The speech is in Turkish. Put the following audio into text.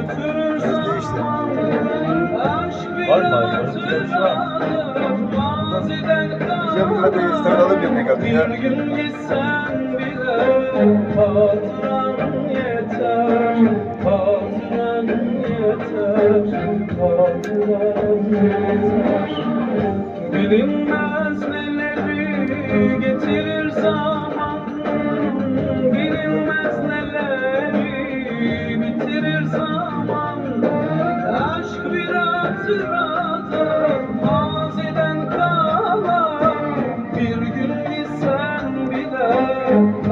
Gözde işte. Var mı abi? Şu an. Ya bu kadar saralım ya yeter, kadar ya. Bilinmez neleri